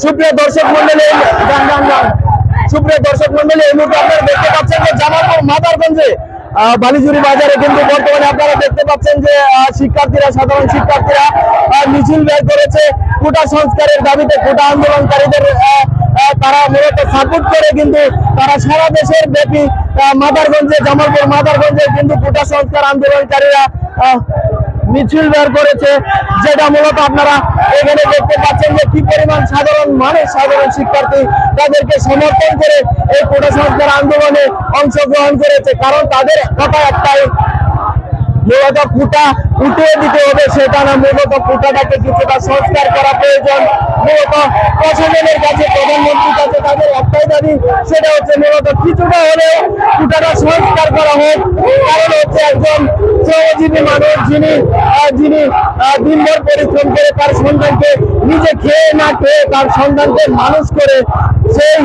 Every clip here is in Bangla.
সুপ্রিয় দর্শক মন্ডলী সুপ্রিয় দর্শক মন্ডলী, এই মুহূর্তে আপনারা দেখতে পাচ্ছেন যে জামালপুর মাদারগঞ্জে বালিজুরি বাজারে কিন্তু বর্তমানে আপনারা দেখতে পাচ্ছেন যে শিক্ষার্থীরা, সাধারণ শিক্ষার্থীরা মিছিল বের করেছে। কোটা সংস্কারের দাবিতে, কোটা আন্দোলনকারীদের তারা মূলত সাপোর্ট করে কিন্তু তারা সারা দেশের ব্যাপী মাদারগঞ্জে, জামালপুর মাদারগঞ্জে কিন্তু কোটা সংস্কার আন্দোলনকারীরা মিছিল বের করেছে, যেটা মূলত আপনারা এখানে দেখতে পাচ্ছেন যে কি পরিমাণ সাধারণ মানুষ, সাধারণ শিক্ষার্থী তাদেরকে সমর্থন করে এই কোটা সংস্কার আন্দোলনে অংশগ্রহণ করেছে। কারণ তাদের কথা একটাই মূলত কুটা উঠিয়ে দিতে হবে, সেটা না, মূলত কুটাটাকে কিছুটা সংস্কার করা প্রয়োজন। মূলত প্রশাসনের কাছে, প্রধানমন্ত্রীর কাছে তাদের একটাই দাবি, সেটা হচ্ছে মূলত কিছুটা হলেও কুটাটা সংস্কার করা হোক। কারণ হচ্ছে একজন শ্রমজীবী মানুষ, যিনি যিনি দিনভর পরিশ্রম করে তার সন্তানকে নিজে খেয়ে না খেয়ে তার সন্তানকে মানুষ করে, সেই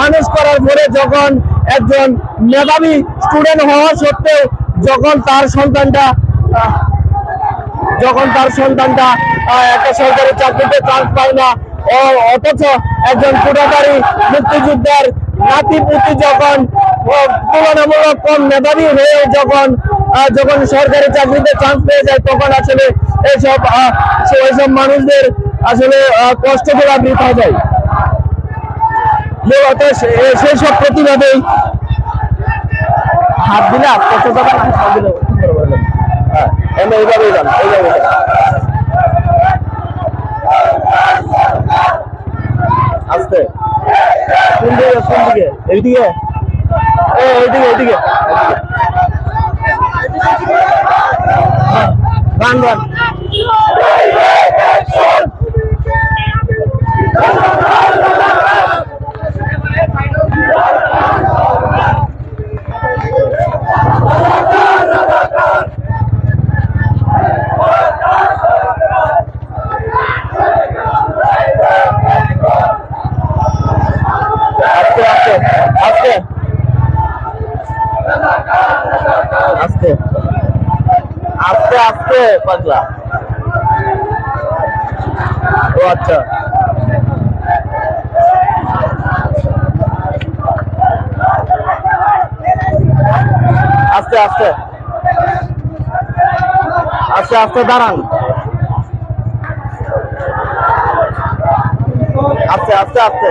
মানুষ করার পরে যখন একজন মেধাবী স্টুডেন্ট হওয়া সত্ত্বেও যখন তার সন্তানটা, যখন তার সন্তানটা একটা সরকারি চাকরিতে চান্স পায় না অথচ একজন কুটাকারী মুক্তিযুদ্ধের নাতি পুতি যখন তুলনামূলক কম মেধাবী হয়ে যখন যখন সরকারি চাকরিতে চান্স পেয়ে যায়, তখন আসলে এইসব ওইসব মানুষদের আসলে কষ্টগুলো বৃথা যায়। মূলত সেই সব প্রতিবাদেই হাত দিলে কত টাকা হাত দিলে হ্যাঁ এইভাবেই যান এইভাবেই যান। আস্তে। দিকে কোন দিকে, এইদিকে? এইদিকে এইদিকে। গান গান। আস্তে। আস্তে আস্তে আস্তে পাগলা। ও আচ্ছা। আস্তে আস্তে। আস্তে আস্তে, দাঁড়ান। আস্তে আস্তে আস্তে।